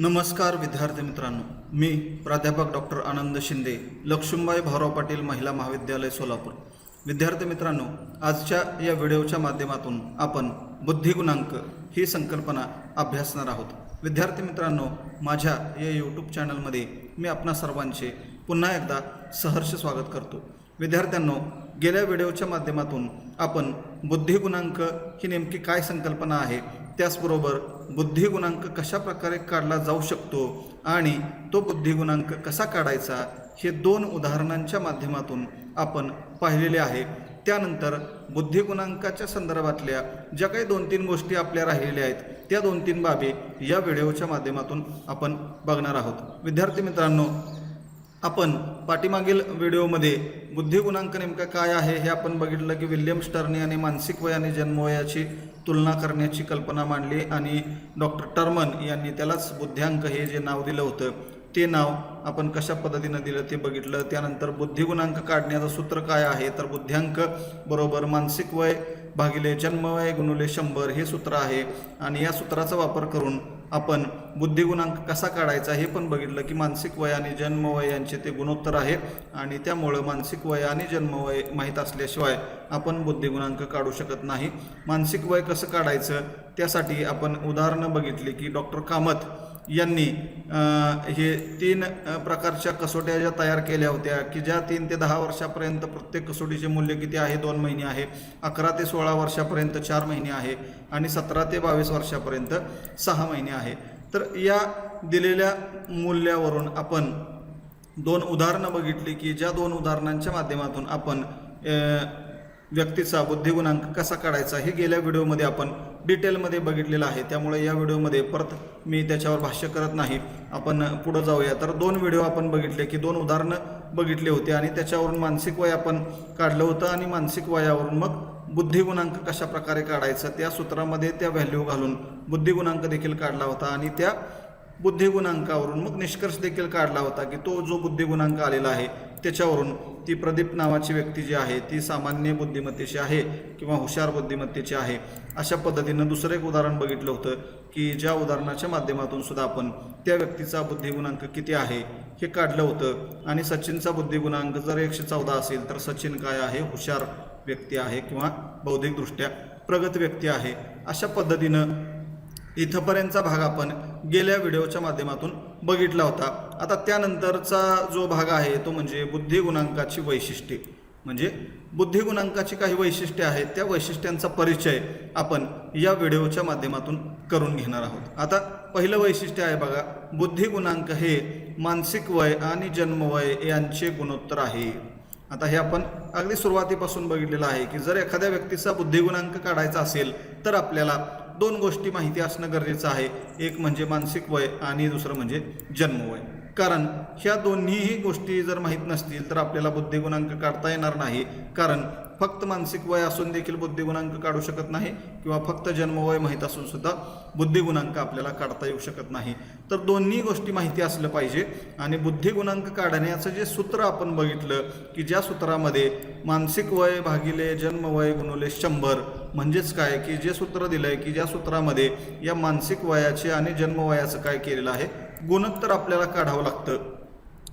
नमस्कार विद्यार्थी मित्रांनो. मी प्राध्यापक डॉक्टर आनंद शिंदे लक्ष्मीबाई भाऊराव पाटील महिला महाविद्यालय सोलापूर. विद्यार्थी मित्रांनो आजच्या या व्हिडिओच्या माध्यमातून आपण बुद्धिगुणांक ही संकल्पना अभ्यासणार आहोत. विद्यार्थी मित्रांनो माझ्या या यूट्यूब चॅनलमध्ये मी आपणा सर्वांचे पुन्हा एकदा सहर्ष स्वागत करतो. विद्यार्थ्यांनो गेल्या व्हिडिओच्या माध्यमातून आपण बुद्धिगुणांक ही नेमकी काय संकल्पना आहे त्याचबरोबर बुद्धिगुणांक कशा प्रकारे काढला जाऊ शकतो आणि तो बुद्धिगुणांक कसा काढायचा हे दोन उदाहरणांच्या माध्यमातून आपण पाहिलेले आहे. त्यानंतर बुद्धिगुणांकाच्या संदर्भातल्या ज्या काही दोन तीन गोष्टी आपल्या राहिलेल्या आहेत त्या दोन तीन बाबी या व्हिडिओच्या माध्यमातून आपण बघणार आहोत. विद्यार्थी मित्रांनो आपण पाठीमागील व्हिडिओमध्ये बुद्धिगुणांक नेमका काय आहे हे आपण बघितलं की विल्यम स्टर्नी आणि मानसिक वय आणि जन्मवयाची तुलना करण्याची कल्पना मांडली आणि डॉक्टर टर्मन यांनी त्यालाच बुद्ध्यांक हे जे नाव दिलं होतं ते नाव आपण कशा पद्धतीनं दिलं ते बघितलं. त्यानंतर बुद्धिगुणांक काढण्याचं सूत्र काय आहे? तर बुद्ध्यांक बरोबर मानसिक वय भागिले जन्मवय गुणुले शंभर हे सूत्र आहे. आणि या सूत्राचा वापर करून आपण बुद्धिगुणांक कसा काढायचा हे पण बघितलं की मानसिक वय आणि जन्मवय यांचे ते गुणोत्तर आहे. आणि त्यामुळं मानसिक वय आणि जन्मवय माहीत असल्याशिवाय आपण बुद्धिगुणांक काढू शकत नाही. मानसिक वय कसं काढायचं? त्यासाठी आपण उदाहरणं बघितली की डॉक्टर कामत यांनी हे तीन प्रकारच्या कसोट्या ज्या तयार केल्या होत्या की ज्या तीन ते दहा वर्षापर्यंत प्रत्येक कसोटीचे मूल्य किती आहे दोन महिने आहे अकरा ते सोळा वर्षापर्यंत चार महिने आहे आणि सतरा ते बावीस वर्षापर्यंत सहा महिने आहे. तर या दिलेल्या मूल्यावरून आपण दोन उदाहरणं बघितली की ज्या दोन उदाहरणांच्या माध्यमातून आपण व्यक्तीचा बुद्धिगुणांक कसा काढायचा हे गेल्या व्हिडिओमध्ये आपण डिटेलमध्ये बघितलेलं आहे. त्यामुळे या व्हिडिओमध्ये परत मी त्याच्यावर भाष्य करत नाही. आपण पुढं जाऊया. तर दोन व्हिडिओ आपण बघितले की दोन उदाहरणं बघितले होते आणि त्याच्यावरून मानसिक वय आपण काढलं होतं आणि मानसिक वयावरून मग बुद्धिगुणांक कशा प्रकारे काढायचं त्या सूत्रामध्ये त्या व्हॅल्यू घालून बुद्धिगुणांक देखील काढला होता आणि त्या बुद्धिगुणांकावरून मग निष्कर्ष देखील काढला होता की तो जो बुद्धिगुणांक आलेला आहे त्याच्यावरून ती प्रदीप नावाची व्यक्ती जी आहे ती सामान्य बुद्धिमत्तेची आहे किंवा हुशार बुद्धिमत्तेची आहे. अशा पद्धतीनं दुसरं एक उदाहरण बघितलं होतं की ज्या उदाहरणाच्या माध्यमातून सुद्धा आपण त्या व्यक्तीचा बुद्धिगुणांक किती आहे हे काढलं होतं. आणि सचिनचा बुद्धिगुणांक जर एकशे चौदा असेल तर सचिन काय आहे? हुशार व्यक्ती आहे किंवा बौद्धिकदृष्ट्या प्रगत व्यक्ती आहे. अशा पद्धतीनं इथंपर्यंतचा भाग आपण गेल्या व्हिडिओच्या माध्यमातून बघितला होता. आता त्यानंतरचा जो भाग आहे तो म्हणजे बुद्धिगुणांकाची वैशिष्ट्ये. म्हणजे बुद्धिगुणांकाची काही वैशिष्ट्ये आहेत त्या वैशिष्ट्यांचा परिचय आपण या व्हिडिओच्या माध्यमातून करून घेणार आहोत. आता पहिलं वैशिष्ट्य आहे बघा बुद्धिगुणांक हे मानसिक वय आणि जन्मवय यांचे गुणोत्तर आहे. आता हे आपण अगदी सुरुवातीपासून बघितलेलं आहे की जर एखाद्या व्यक्तीचा बुद्धिगुणांक काढायचा असेल तर आपल्याला दोन गोष्टी माहिती असणं गरजेचं आहे. एक म्हणजे मानसिक वय आणि दुसरं म्हणजे जन्मवय कारण ह्या दोन्हीही गोष्टी जर माहीत नसतील तर आपल्याला बुद्धिगुणांक काढता येणार नाही. कारण फक्त मानसिक वय असून देखील बुद्धिगुणांक काढू शकत नाही किंवा फक्त जन्मवय माहीत असून सुद्धा बुद्धिगुणांक आपल्याला काढता येऊ शकत नाही. तर दोन्ही गोष्टी माहिती असलं पाहिजे आणि बुद्धिगुणांक काढण्याचं जे सूत्र आपण बघितलं की ज्या सूत्रामध्ये मानसिक वय भागिले जन्मवय गुणवले शंभर म्हणजेच काय की जे सूत्र दिलं आहे की ज्या सूत्रामध्ये या मानसिक वयाचे आणि जन्मवयाचं काय केलेलं आहे गुणोत्तर आपल्याला काढावं लागतं.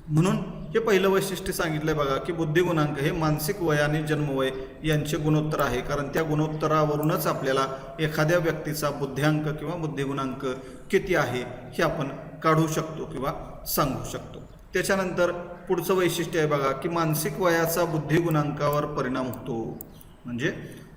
म्हणून हे पहिलं वैशिष्ट्य सांगितलं आहे बघा की बुद्धिगुणांक हे मानसिक वय आणि जन्मवय यांचे गुणोत्तर आहे. कारण त्या गुणोत्तरावरूनच आपल्याला एखाद्या व्यक्तीचा बुद्ध्यांक किंवा बुद्धिगुणांक किती आहे हे आपण काढू शकतो किंवा सांगू शकतो. त्याच्यानंतर पुढचं वैशिष्ट्य आहे बघा की मानसिक वयाचा बुद्धिगुणांकावर परिणाम होतो. म्हणजे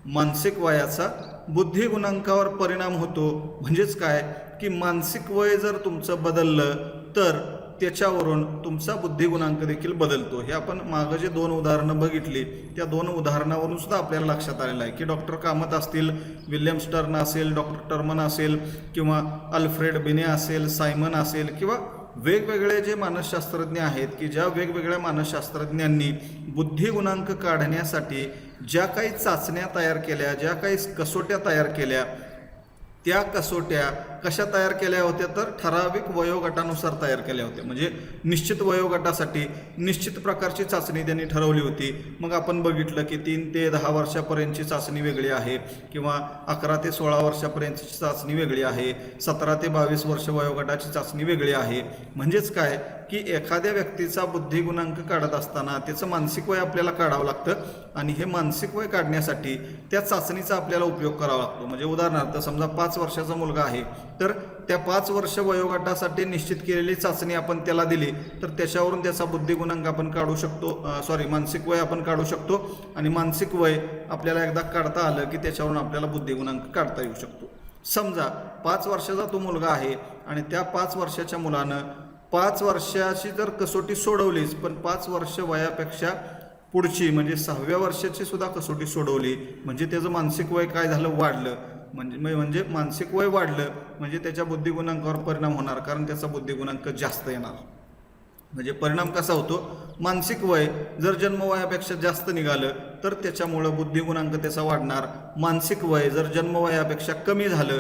मानसिक वयाचा बुद्धिगुणांकावर परिणाम होतो. म्हणजेच काय? की मानसिक वय जर तुमचं बदललं तर त्याच्यावरून तुमचा बुद्धिगुणांक देखील बदलतो. हे आपण मागं जे दोन उदाहरणं बघितली त्या दोन उदाहरणावरून सुद्धा आपल्याला लक्षात आलेलं आहे. की डॉक्टर कामत असतील विल्यम स्टर्न असेल डॉक्टर टर्मन असेल किंवा अल्फ्रेड बिने असेल सायमन असेल किंवा वेगवेगळे जे मानसशास्त्रज्ञ आहेत की ज्या वेगवेगळ्या मानसशास्त्रज्ञांनी बुद्धिगुणांक काढण्यासाठी ज्या काही चाचण्या तयार केल्या ज्या काही कसोट्या तयार केल्या त्या कसोट्या कशा तयार केल्या होत्या तर ठराविक वयोगटानुसार तयार केल्या होत्या. म्हणजे निश्चित वयोगटासाठी निश्चित प्रकारची चाचणी त्यांनी ठरवली होती. मग आपण बघितलं की तीन ते दहा वर्षापर्यंतची चाचणी वेगळी आहे किंवा अकरा ते सोळा वर्षापर्यंतची चाचणी वेगळी आहे. सतरा ते बावीस वर्ष वयोगटाची चाचणी वेगळी आहे. म्हणजेच काय? की एखाद्या व्यक्तीचा बुद्धिगुणांक काढत असताना त्याचं मानसिक वय आपल्याला काढावं लागतं आणि हे मानसिक वय काढण्यासाठी त्या चाचणीचा आपल्याला उपयोग करावा लागतो. म्हणजे उदाहरणार्थ समजा पाच वर्षाचा मुलगा आहे. तर त्या पाच वर्ष वयोगटासाठी निश्चित केलेली चाचणी आपण त्याला दिली. तर त्याच्यावरून त्याचा बुद्धिगुणांक आपण काढू शकतो सॉरी मानसिक वय आपण काढू शकतो आणि मानसिक वय आपल्याला एकदा काढता आलं की त्याच्यावरून आपल्याला बुद्धिगुणांक काढता येऊ शकतो. समजा पाच वर्षाचा तो मुलगा आहे आणि त्या पाच वर्षाच्या मुलानं पाच वर्षाची जर कसोटी सोडवलीच पण पाच वर्ष वयापेक्षा पुढची म्हणजे सहाव्या वर्षाची सुद्धा कसोटी सोडवली म्हणजे त्याचं मानसिक वय काय झालं? वाढलं. म्हणजे म्हणजे- म्हणजे मानसिक वय वाढलं म्हणजे त्याच्या बुद्धिगुणांकावर परिणाम होणार कारण त्याचा बुद्धिगुणांक जास्त येणार. म्हणजे परिणाम कसा होतो? मानसिक वय जर जन्मवयापेक्षा जास्त निघालं तर त्याच्यामुळं बुद्धिगुणांक त्याचा वाढणार. मानसिक वय जर जन्मवयापेक्षा कमी झालं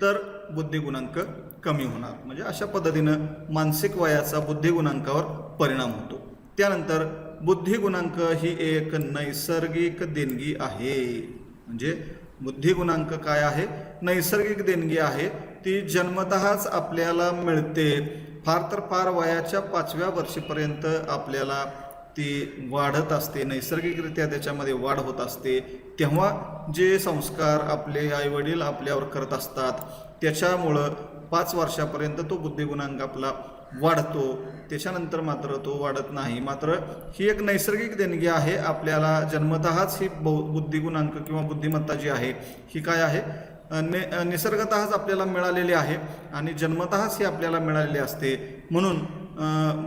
तर बुद्धिगुणांक कमी होणार. म्हणजे अशा पद्धतीनं मानसिक वयाचा बुद्धिगुणांकावर परिणाम होतो. त्यानंतर बुद्धिगुणांक ही एक नैसर्गिक देणगी आहे. म्हणजे बुद्धिगुणांक काय आहे? नैसर्गिक देणगी आहे. ती जन्मतःच आपल्याला मिळते. फार तर फार वयाच्या पाचव्या वर्षीपर्यंत आपल्याला ती वाढत असते. नैसर्गिकरित्या त्याच्यामध्ये वाढ होत असते. तेव्हा जे संस्कार आपले आईवडील आपल्यावर करत असतात त्याच्यामुळं पाच वर्षापर्यंत तो बुद्धिगुणांक आपला वाढतो. त्याच्यानंतर मात्र तो वाढत नाही. मात्र ही एक नैसर्गिक देणगी आहे. आपल्याला जन्मतःच ही बौ बुद्धिगुणांक किंवा बुद्धिमत्ता जी आहे ही काय आहे? ने निसर्गतःच आपल्याला मिळालेली आहे आणि जन्मतःच ही आपल्याला मिळालेली असते. म्हणून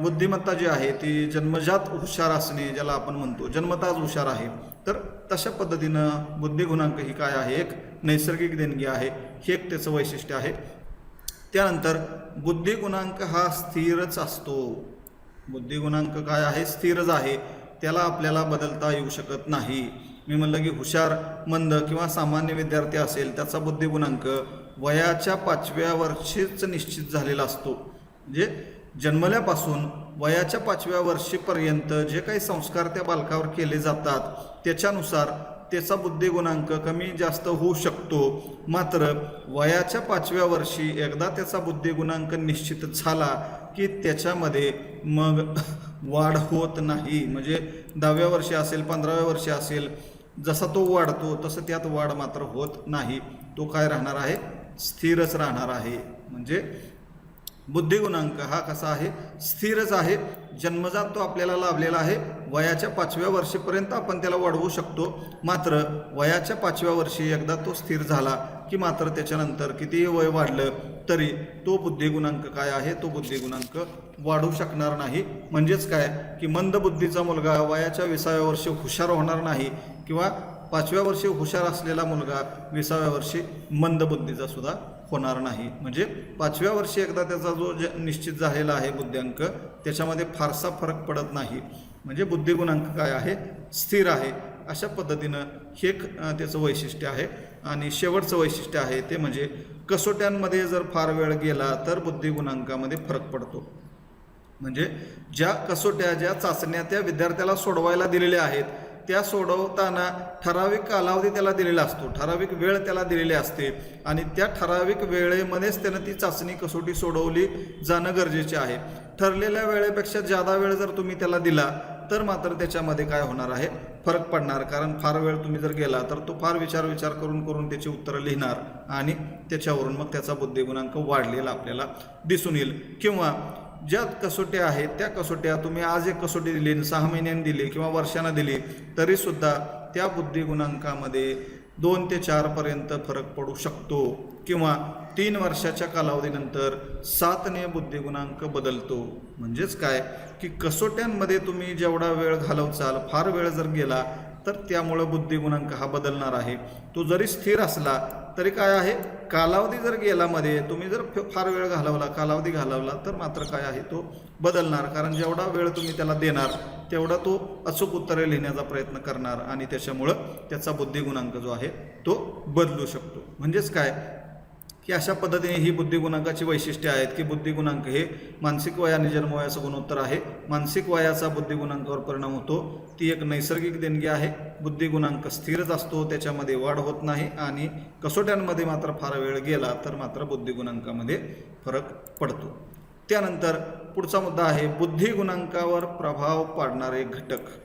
बुद्धिमत्ता जी आहे ती जन्मजात हुशार असणे ज्याला आपण म्हणतो जन्मतःच हुशार आहे. तर तशा पद्धतीनं बुद्धिगुणांक ही काय आहे? एक नैसर्गिक देणगी आहे. हे एक त्याचं वैशिष्ट्य आहे. त्यानंतर बुद्धिगुणांक हा स्थिरच असतो. बुद्धिगुणांक काय आहे? स्थिरच आहे. त्याला आपल्याला बदलता येऊ शकत नाही. मी म्हणलं की हुशार मंद किंवा सामान्य विद्यार्थी असेल त्याचा बुद्धिगुणांक वयाच्या पाचव्या वर्षीच निश्चित झालेला असतो. म्हणजे जन्मल्यापासून वयाच्या पाचव्या वर्षीपर्यंत जे काही संस्कार त्या बालकावर केले जातात त्याच्यानुसार त्याचा बुद्धिगुणांक कमी जास्त होऊ शकतो. मात्र वयाच्या पाचव्या वर्षी एकदा त्याचा बुद्धिगुणांक निश्चित झाला की त्याच्यामध्ये मग वाढ होत नाही. म्हणजे दहाव्या वर्षी असेल पंधराव्या वर्षी असेल जसा तो वाढतो तसं त्यात वाढ मात्र होत नाही. तो काय राहणार आहे? स्थिरच राहणार आहे. म्हणजे बुद्धिगुणांक हा कसा आहे? स्थिरच आहे. जन्मजात तो आपल्याला लाभलेला आहे. वयाच्या पाचव्या वर्षीपर्यंत आपण त्याला वाढवू शकतो. मात्र वयाच्या पाचव्या वर्षी एकदा तो स्थिर झाला की मात्र त्याच्यानंतर कितीही वय वाढलं तरी तो बुद्धिगुणांक काय आहे? तो बुद्धिगुणांक वाढू शकणार नाही. म्हणजेच काय? की मंद बुद्धीचा मुलगा वयाच्या विसाव्या वर्षी हुशार होणार नाही किंवा पाचव्या वर्षी हुशार असलेला मुलगा विसाव्या वर्षी मंदबुद्धीचा सुद्धा होणार नाही. म्हणजे पाचव्या वर्षी एकदा त्याचा जो ज निश्चित झालेला आहे बुद्ध्यांक त्याच्यामध्ये फारसा फरक पडत नाही. म्हणजे बुद्धिगुणांक काय आहे? स्थिर आहे. अशा पद्धतीनं हे एक त्याचं वैशिष्ट्य आहे. आणि शेवटचं वैशिष्ट्य आहे ते म्हणजे कसोट्यांमध्ये जर फार वेळ गेला तर बुद्धिगुणांकामध्ये फरक पडतो. म्हणजे ज्या कसोट्या ज्या चाचण्या त्या विद्यार्थ्याला सोडवायला दिलेल्या आहेत त्या सोडवताना ठराविक कालावधी त्याला दिलेला असतो. ठराविक वेळ त्याला दिलेली असते. आणि त्या ठराविक वेळेमध्येच त्यानं ती चाचणी कसोटी सोडवली जाणं गरजेचे आहे. ठरलेल्या वेळेपेक्षा जादा वेळ जर तुम्ही त्याला दिला तर मात्र त्याच्यामध्ये काय होणार आहे? फरक पडणार. कारण फार वेळ तुम्ही जर गेला तर तो फार विचार विचार करून करून त्याची उत्तरं लिहिणार आणि त्याच्यावरून मग त्याचा बुद्धिगुणांक वाढलेला आपल्याला दिसून येईल. किंवा ज्या कसोट्या आहेत त्या कसोट्या तुम्ही आज एक कसोटी दिली सहा महिन्यांनी दिली किंवा वर्षानं दिली तरीसुद्धा त्या बुद्धिगुणांकामध्ये दोन ते चारपर्यंत फरक पडू शकतो. किंवा तीन वर्षाच्या कालावधीनंतर सातने बुद्धिगुणांक बदलतो. म्हणजेच काय? की कसोट्यांमध्ये तुम्ही जेवढा वेळ घालवचाल फार वेळ जर गेला तर त्यामुळं बुद्धिगुणांक हा बदलणार आहे. तो जरी स्थिर असला तरी काय आहे? कालावधी जर गेला मध्ये तुम्ही जर फ- फार वेळ घालवला कालावधी घालवला तर मात्र काय आहे? तो बदलणार. कारण जेवढा वेळ तुम्ही त्याला देणार तेवढा तो अचूक उत्तरे लिहिण्याचा प्रयत्न करणार आणि त्याच्यामुळं त्याचा बुद्धिगुणांक जो आहे तो बदलू शकतो. म्हणजेच काय? की अशा पद्धतीने ही बुद्धिगुणांकाची वैशिष्ट्ये आहेत की बुद्धिगुणांक हे मानसिक वयाने जन्म वयाचं गुणोत्तर आहे. मानसिक वयाचा बुद्धिगुणांकावर परिणाम होतो. ती एक नैसर्गिक देणगी आहे. बुद्धिगुणांक स्थिरच असतो त्याच्यामध्ये वाढ होत नाही आणि कसोट्यांमध्ये मात्र फार वेळ गेला तर मात्र बुद्धिगुणांकामध्ये फरक पडतो. त्यानंतर पुढचा मुद्दा आहे बुद्धिगुणांकावर प्रभाव पाडणारे घटक.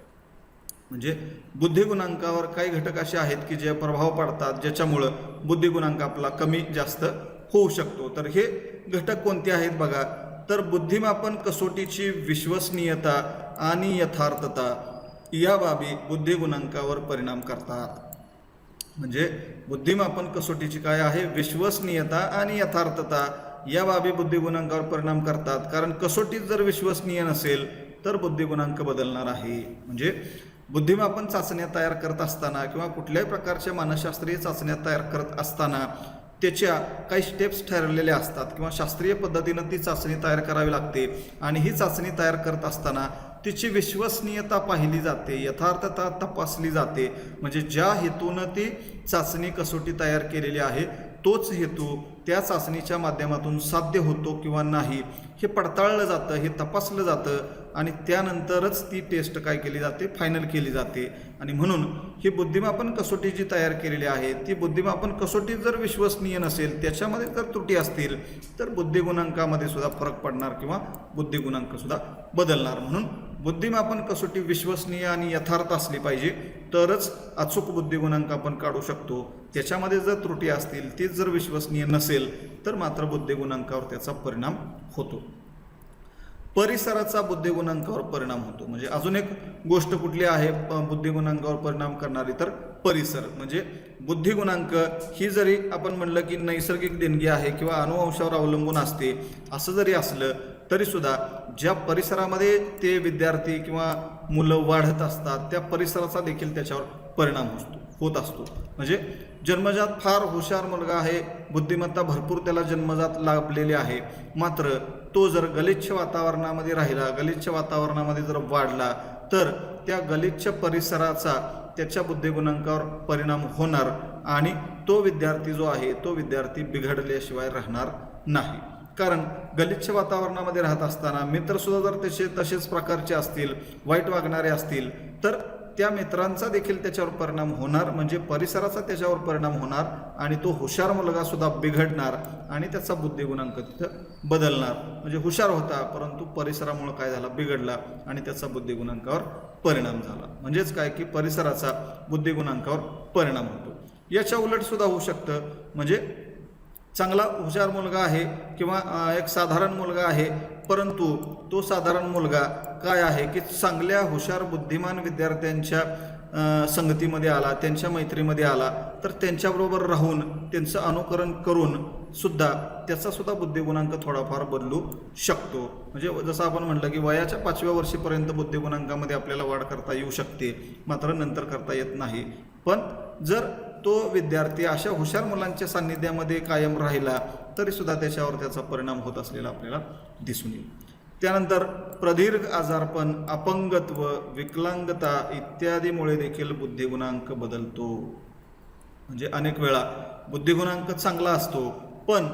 म्हणजे बुद्धिगुणांकावर काही घटक असे आहेत की जे प्रभाव पाडतात ज्याच्यामुळं बुद्धिगुणांक आपला कमी जास्त होऊ शकतो. तर हे घटक कोणते आहेत बघा? तर बुद्धिमापन कसोटीची विश्वसनीयता आणि यथार्थता या बाबी बुद्धिगुणांकावर परिणाम करतात. म्हणजे बुद्धिमापन कसोटीची काय आहे? विश्वसनीयता आणि यथार्थता या बाबी बुद्धिगुणांकावर परिणाम करतात. कारण कसोटीत जर विश्वसनीय नसेल तर बुद्धिगुणांक बदलणार आहे. म्हणजे बुद्धिमापन चाचण्या तयार करत असताना किंवा कुठल्याही प्रकारच्या मानसशास्त्रीय चाचण्या तयार करत असताना त्याच्या काही स्टेप्स ठरलेल्या असतात किंवा शास्त्रीय पद्धतीनं ती चाचणी तयार करावी लागते. आणि ही चाचणी तयार करत असताना तिची विश्वसनीयता पाहिली जाते यथार्थता तपासली जाते. म्हणजे ज्या हेतूनं ती चाचणी कसोटी तयार केलेली आहे तोच हेतू त्या चाचणीच्या माध्यमातून साध्य होतो किंवा नाही हे पडताळलं जातं हे तपासलं जातं आणि त्यानंतरच ती टेस्ट काय केली जाते? फायनल केली जाते. आणि म्हणून ही बुद्धिमापन कसोटी जी तयार केलेली आहे ती बुद्धिमापन कसोटी जर विश्वसनीय नसेल त्याच्यामध्ये जर त्रुटी असतील तर बुद्धिगुणांकामध्ये सुद्धा फरक पडणार किंवा बुद्धिगुणांकसुद्धा बदलणार. म्हणून बुद्धिमापन कसोटी विश्वसनीय आणि यथार्थ असली पाहिजे तरच अचूक बुद्धिगुणांक आपण काढू शकतो. त्याच्यामध्ये जर त्रुटी असतील तीच जर विश्वसनीय नसेल तर मात्र बुद्धिगुणांकावर त्याचा परिणाम होतो. परिसराचा बुद्धिगुणांकावर परिणाम होतो. म्हणजे अजून एक गोष्ट कुठली आहे बुद्धिगुणांकावर परिणाम करणारी? तर परिसर. म्हणजे बुद्धिगुणांक ही जरी आपण म्हणलं की नैसर्गिक देणगी आहे किंवा अनुवंशावर अवलंबून असते असं जरी असलं तरीसुद्धा ज्या परिसरामध्ये ते विद्यार्थी किंवा मुलं वाढत असतात त्या परिसराचा देखील त्याच्यावर परिणाम असतो होत असतो. म्हणजे जन्मजात फार हुशार मुलगा आहे बुद्धिमत्ता भरपूर त्याला जन्मजात लाभलेली आहे. मात्र तो जर गलिच्छ वातावरणामध्ये राहिला गलिच्छ वातावरणामध्ये जर वाढला तर त्या गलिच्छ परिसराचा त्याच्या बुद्धिगुणांकावर परिणाम होणार आणि तो विद्यार्थी जो आहे तो विद्यार्थी बिघडल्याशिवाय राहणार नाही. कारण गलिच्छ वातावरणामध्ये राहत असताना मित्रसुद्धा जर तसे तसेच प्रकारचे असतील वाईट वागणारे असतील तर त्या मित्रांचा देखील त्याच्यावर परिणाम होणार म्हणजे परिसराचा त्याच्यावर परिणाम होणार आणि तो हुशार मुलगा सुद्धा बिघडणार आणि त्याचा बुद्धिगुणांक तिथं बदलणार. म्हणजे हुशार होता परंतु परिसरामुळे काय झाला? बिघडला आणि त्याचा बुद्धिगुणांकावर परिणाम झाला. म्हणजेच काय? की परिसराचा बुद्धिगुणांकावर परिणाम होतो. याच्या उलट सुद्धा होऊ शकतं म्हणजे चांगला हुशार मुलगा आहे किंवा एक साधारण मुलगा आहे परंतु तो साधारण मुलगा काय आहे की चांगल्या हुशार बुद्धिमान विद्यार्थ्यांच्या संगतीमध्ये आला त्यांच्या मैत्रीमध्ये आला तर त्यांच्याबरोबर राहून त्यांचं अनुकरण करून सुद्धा त्याचा सुद्धा बुद्धिगुणांक थोडाफार बदलू शकतो. म्हणजे जसं आपण म्हटलं की वयाच्या पाचव्या वर्षीपर्यंत बुद्धिगुणांकामध्ये आपल्याला वाढ करता येऊ शकते मात्र नंतर करता येत नाही. पण जर तो विद्यार्थी अशा हुशार मुलांच्या सान्निध्यामध्ये कायम राहिला तरीसुद्धा त्याच्यावर त्याचा परिणाम होत असलेला आपल्याला दिसून येईल. त्यानंतर प्रदीर्घ आजारपण अपंगत्व विकलांगता इत्यादीमुळे देखील बुद्धिगुणांक बदलतो. म्हणजे अनेक वेळा बुद्धिगुणांक चांगला असतो पण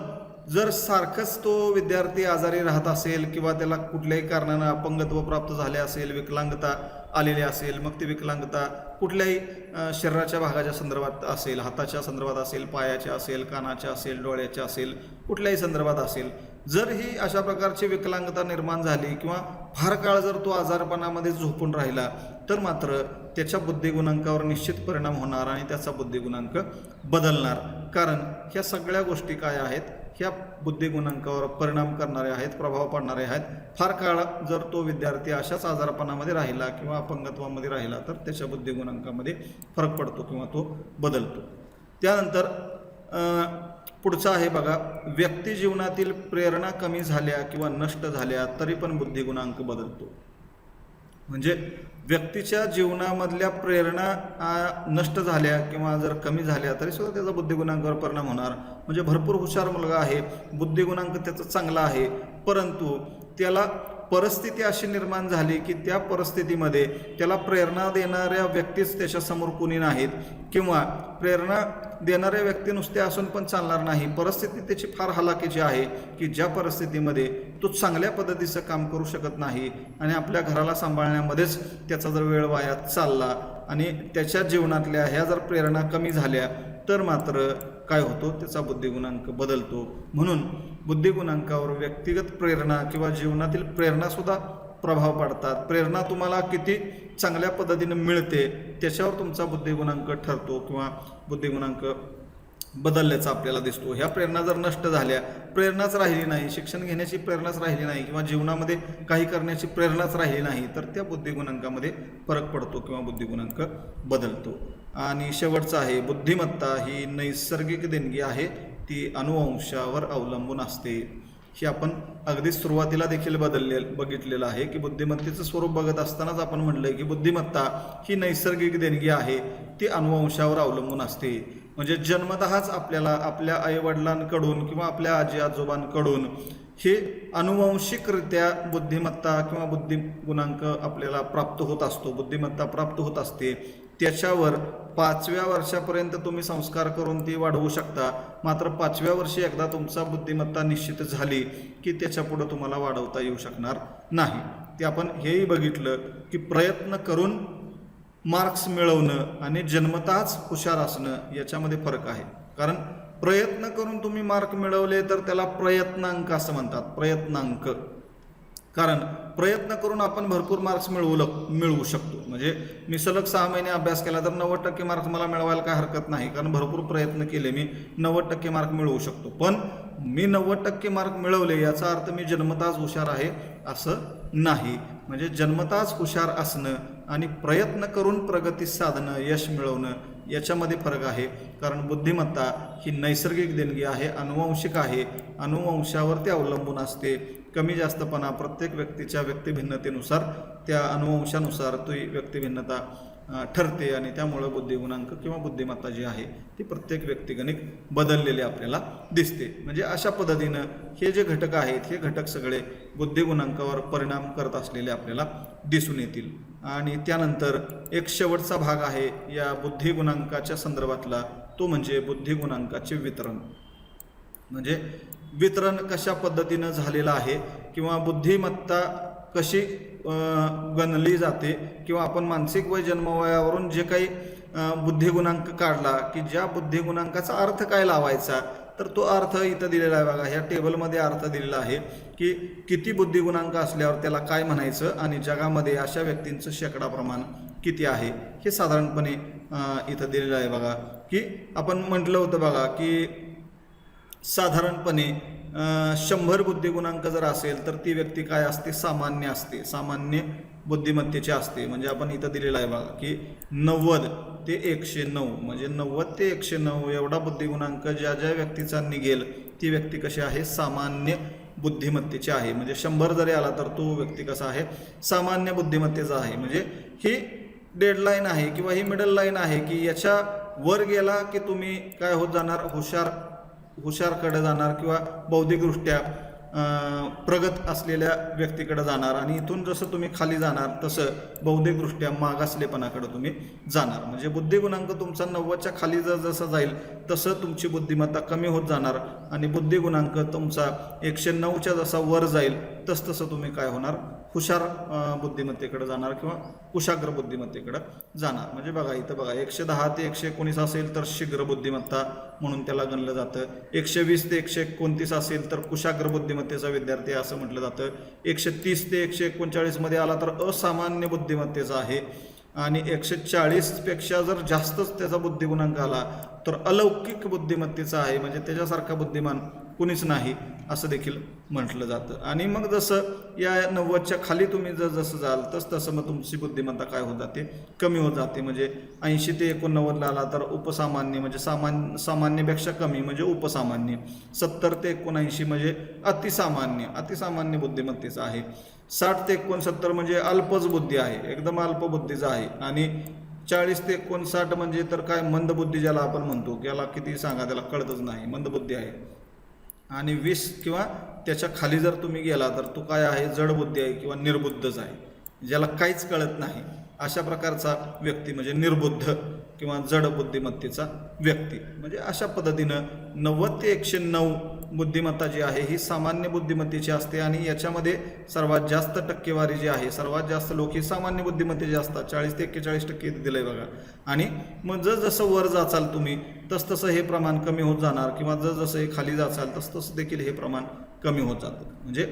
जर सारखंच तो विद्यार्थी आजारी राहत असेल किंवा त्याला कुठल्याही कारणानं अपंगत्व प्राप्त झाले असेल विकलांगता आलेली असेल मग ती विकलांगता कुठल्याही शरीराच्या भागाच्या संदर्भात असेल हाताच्या संदर्भात असेल पायाच्या असेल कानाच्या असेल डोळ्याच्या असेल कुठल्याही संदर्भात असेल जर ही अशा प्रकारची विकलांगता निर्माण झाली किंवा फार काळ जर तो आजारपणामध्ये झोपून राहिला तर मात्र त्याच्या बुद्धिगुणांकावर निश्चित परिणाम होणार आणि त्याचा बुद्धिगुणांक बदलणार. कारण ह्या सगळ्या गोष्टी काय आहेत? ह्या बुद्धिगुणांकावर परिणाम करणारे आहेत प्रभाव पाडणारे आहेत. फार काळ जर तो विद्यार्थी अशाच आजारपणामध्ये राहिला किंवा अपंगत्वामध्ये राहिला तर त्याच्या बुद्धिगुणांकामध्ये फरक पडतो किंवा तो बदलतो. त्यानंतर पुढचा पुढचं आहे बघा व्यक्ती जीवनातील प्रेरणा कमी झाल्या किंवा नष्ट झाल्या तरी पण बुद्धिगुणांक बदलतो. म्हणजे व्यक्तीच्या जीवनामधल्या प्रेरणा नष्ट झाल्या किंवा जर कमी झाल्या तरी सुद्धा त्याचा बुद्धिगुणांकावर परिणाम होणार. म्हणजे भरपूर हुशार मुलगा आहे बुद्धिगुणांक त्याचा चांगला आहे. परंतु त्याला परिस्थिती अशी निर्माण झाली की त्या परिस्थितीमध्ये त्याला प्रेरणा देणाऱ्या व्यक्तीच त्याच्यासमोर कुणी नाहीत किंवा प्रेरणा देणाऱ्या व्यक्ती नुसते असून पण चालणार नाही. परिस्थिती त्याची फार हलाखीची आहे की ज्या परिस्थितीमध्ये तो चांगल्या पद्धतीचं काम करू शकत नाही आणि आपल्या घराला सांभाळण्यामध्येच त्याचा जर वेळ वाया चालला आणि त्याच्या जीवनातल्या ह्या जर प्रेरणा कमी झाल्या तर मात्र काय होतो? त्याचा बुद्धिगुणांक बदलतो. म्हणून बुद्धिगुणांकावर व्यक्तिगत प्रेरणा किंवा जीवनातील प्रेरणासुद्धा प्रभाव पाडतात. प्रेरणा तुम्हाला किती चांगल्या पद्धतीने मिळते त्याच्यावर तुमचा बुद्धिगुणांक ठरतो किंवा बुद्धिगुणांक बदलल्याचा आपल्याला दिसतो. ह्या प्रेरणा जर नष्ट झाल्या प्रेरणाच राहिली नाही शिक्षण घेण्याची प्रेरणाच राहिली नाही किंवा जीवनामध्ये काही करण्याची प्रेरणाच राहिली नाही तर त्या बुद्धिगुणांकामध्ये फरक पडतो किंवा बुद्धिगुणांक बदलतो. आणि शेवटचं आहे बुद्धिमत्ता ही नैसर्गिक देणगी आहे ती अनुवंशावर अवलंबून असते. ही आपण अगदी सुरुवातीला देखील बदलले बघितलेलं आहे की बुद्धिमत्तेचं स्वरूप बघत असतानाच आपण म्हणलं की बुद्धिमत्ता ही नैसर्गिक देणगी आहे ती अनुवंशावर अवलंबून असते. म्हणजे जन्मतःच आपल्याला आपल्या आईवडिलांकडून किंवा आपल्या आजी आजोबांकडून हे अनुवंशिकरित्या बुद्धिमत्ता किंवा बुद्धी गुणांक आपल्याला प्राप्त होत असतो बुद्धिमत्ता प्राप्त होत असते. त्याच्यावर पाचव्या वर्षापर्यंत तुम्ही संस्कार करून ती वाढवू शकता. मात्र पाचव्या वर्षी एकदा तुमचा बुद्धिमत्ता निश्चित झाली की त्याच्यापुढं तुम्हाला वाढवता येऊ शकणार नाही. ते आपण हेही बघितलं की प्रयत्न करून मार्क्स मिळवणं आणि जन्मताच हुशार असणं याच्यामध्ये फरक आहे. कारण प्रयत्न करून तुम्ही मार्क मिळवले तर त्याला प्रयत्नांक असं म्हणतात. प्रयत्नांक. कारण प्रयत्न करून आपण भरपूर मार्क्स मिळवू मिळवू शकतो. म्हणजे मी सलग सहा महिने अभ्यास केला तर नव्वद टक्के मार्क्स मला मिळवायला काय हरकत नाही. कारण भरपूर प्रयत्न केले मी नव्वद टक्के मार्क मिळवू शकतो. पण मी नव्वद टक्के मार्क मिळवले याचा अर्थ मी जन्मताच हुशार आहे असं नाही. म्हणजे जन्मताच हुशार असणं आणि प्रयत्न करून प्रगती साधणं यश मिळवणं याच्यामध्ये फरक आहे. कारण बुद्धिमत्ता ही नैसर्गिक देणगी आहे अनुवंशिक आहे. अनुवंशावरती अवलंबून असते. कमी जास्तपणा प्रत्येक व्यक्तीच्या व्यक्तिभिन्नतेनुसार त्या अनुवंशानुसार ती व्यक्तिभिन्नता ठरते आणि त्यामुळं बुद्धिगुणांक किंवा बुद्धिमत्ता जी आहे ती प्रत्येक व्यक्तिगणिक बदललेली आपल्याला दिसते. म्हणजे अशा पद्धतीनं हे जे घटक आहेत हे घटक सगळे बुद्धिगुणांकावर परिणाम करत असलेले आपल्याला दिसून येतील. आणि त्यानंतर एक शेवटचा भाग आहे या बुद्धिगुणांकाच्या संदर्भातला तो म्हणजे बुद्धिगुणांकाचे वितरण. म्हणजे वितरण कशा पद्धतीनं झालेलं आहे किंवा बुद्धिमत्ता कशी गणली जाते किंवा आपण मानसिक वय जन्मवयावरून जे काही बुद्धिगुणांक काढला की ज्या बुद्धिगुणांकाचा अर्थ काय लावायचा तर तो अर्थ इथं दिलेला आहे बघा ह्या टेबलमध्ये अर्थ दिलेला आहे की किती बुद्धिगुणांक असल्यावर त्याला काय म्हणायचं आणि जगामध्ये अशा व्यक्तींचं शेकडा प्रमाण किती आहे हे साधारणपणे इथं दिलेलं आहे बघा. की आपण म्हटलं होतं बघा की साधारणपणे शंभर बुद्धिगुणांक जर असेल तर ती व्यक्ती काय असते? सामान्य असते. सामान्य बुद्धिमत्तेची असते. म्हणजे आपण इथं दिलेलं आहे बघा की नव्वद ते एकशे नऊ म्हणजे नव्वद ते एकशे नऊ एवढा बुद्धिगुणांक ज्या ज्या व्यक्तीचा निघेल ती व्यक्ती कशी आहे? सामान्य बुद्धिमत्तेची आहे. म्हणजे शंभर जरी आला तर तो व्यक्ती कसा आहे? सामान्य बुद्धिमत्तेचा आहे. म्हणजे ही डेडलाईन आहे किंवा ही मिडल लाईन आहे की याच्या वर गेला की तुम्ही काय होत जाणार? हुशार हुशारकडे जाणार किंवा बौद्धिकदृष्ट्या प्रगत असलेल्या व्यक्तीकडे जाणार आणि इथून जसं तुम्ही खाली जाणार तसं बौद्धिकदृष्ट्या मागासलेपणाकडे तुम्ही जाणार. म्हणजे बुद्धिगुणांक तुमचा नव्वदच्या खाली जर जसं जाईल तसं तुमची बुद्धिमत्ता कमी होत जाणार आणि बुद्धिगुणांक तुमचा एकशे नऊच्या जसा वर जाईल तस तसं तुम्ही काय होणार? हुशार बुद्धिमत्तेकडे जाणार किंवा कुशाग्र बुद्धिमत्तेकडे जाणार. म्हणजे बघा इथं बघा एकशे दहा ते एकशे एकोणीस असेल तर शीघ्र बुद्धिमत्ता म्हणून त्याला गणलं जातं. एकशे वीस ते एकशे एकोणतीस असेल तर कुशाग्र बुद्धिमत्तेचा विद्यार्थी असं म्हटलं जातं. एकशे तीस ते एकशे एकोणचाळीसमध्ये आला तर असामान्य बुद्धिमत्तेचा आहे. आणि एकशे चाळीसपेक्षा जर जास्तच त्याचा बुद्धिगुणांक आला तर अलौकिक बुद्धिमत्तेचा आहे. म्हणजे त्याच्यासारखा बुद्धिमान कुणीच नाही असं देखील म्हटलं जातं. आणि मग जसं या नव्वदच्या खाली तुम्ही जर जसं जाल तस तसं मग तुमची बुद्धिमत्ता काय होत जाते? कमी होत जाते. म्हणजे ऐंशी ते एकोणनव्वदला आला तर उपसामान्य म्हणजे सामान्य सामान्यपेक्षा कमी म्हणजे उपसामान्य. सत्तर ते एकोणऐंशी म्हणजे अतिसामान्य. अतिसामान्य बुद्धिमत्तेचं आहे. साठ ते एकोणसत्तर म्हणजे अल्पच बुद्धी आहे. एकदम अल्पबुद्धीचं आहे. आणि चाळीस ते एकोणसाठ म्हणजे तर काय मंदबुद्धी ज्याला आपण म्हणतो याला किती सांगा त्याला कळतच नाही. मंदबुद्धी आहे. आणि वीस किंवा त्याच्याखाली जर तुम्ही गेला तर तो काय आहे? जडबुद्धी आहे किंवा निर्बुद्धच आहे. ज्याला काहीच कळत नाही अशा प्रकारचा व्यक्ती म्हणजे निर्बुद्ध किंवा जड बुद्धिमत्तेचा व्यक्ती. म्हणजे अशा पद्धतीनं नव्वद ते एकशे नऊ बुद्धिमत्ता जी आहे ही सामान्य बुद्धिमत्तेची असते आणि याच्यामध्ये सर्वात जास्त टक्केवारी जी आहे सर्वात जास्त लोक ही सामान्य बुद्धिमत्तेची असतात. चाळीस ते एक्केचाळीस टक्के दिलं आहे बघा. आणि मग जसं वर जाचाल तुम्ही तसतसं हे प्रमाण कमी होत जाणार किंवा जसं हे खाली जाचाल तसतसं देखील हे प्रमाण कमी होत जातं. म्हणजे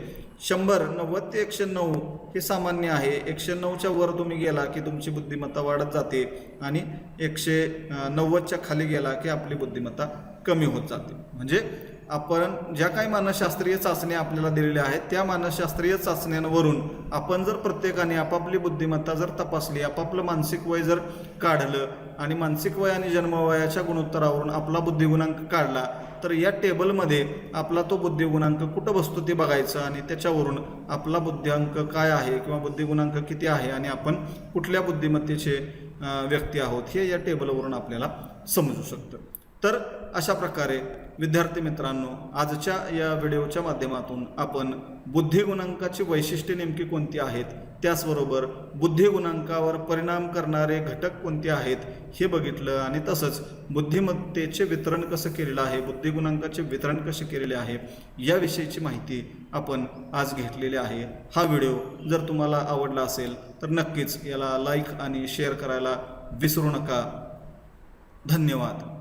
शंभर नव्वद ते एकशे नऊ हे सामान्य आहे. एकशे नऊच्या वर तुम्ही गेला की तुमची बुद्धिमत्ता वाढत जाते आणि एकशे नव्वदच्या खाली गेला की आपली बुद्धिमत्ता कमी होत जाते. म्हणजे आपण ज्या काही मानसशास्त्रीय चाचण्या आपल्याला दिलेल्या आहेत त्या मानसशास्त्रीय चाचण्यांवरून आपण जर प्रत्येकाने आपापली बुद्धिमत्ता जर तपासली आपापलं मानसिक वय जर काढलं आणि मानसिक वय आणि जन्मवयाच्या गुणोत्तरावरून आपला बुद्धिगुणांक काढला तर या टेबलमध्ये आपला तो बुद्धिगुणांक कुठं बसतो ते बघायचं आणि त्याच्यावरून आपला बुद्ध्यांक काय आहे किंवा बुद्धिगुणांक किती आहे आणि आपण कुठल्या बुद्धिमत्तेचे व्यक्ती आहोत हे या टेबलवरून आपल्याला समजू शकतं. तर अशा प्रकारे विद्यार्थी मित्रांनो आजच्या या व्हिडिओच्या माध्यमातून आपण बुद्धिगुणांकाची वैशिष्ट्ये नेमकी कोणती आहेत? त्याचबरोबर बुद्धिगुणांकावर परिणाम करणारे घटक कोणते आहेत? हे बघितलं आणि तसंच बुद्धिमत्तेचे वितरण कसं केलेलं आहे? बुद्धिगुणांकाचे वितरण कसे केलेले आहे? याविषयीची माहिती आपण आज घेतलेली आहे. हा व्हिडिओ जर तुम्हाला आवडला असेल तर नक्कीच याला लाईक आणि शेअर करायला विसरू नका. धन्यवाद.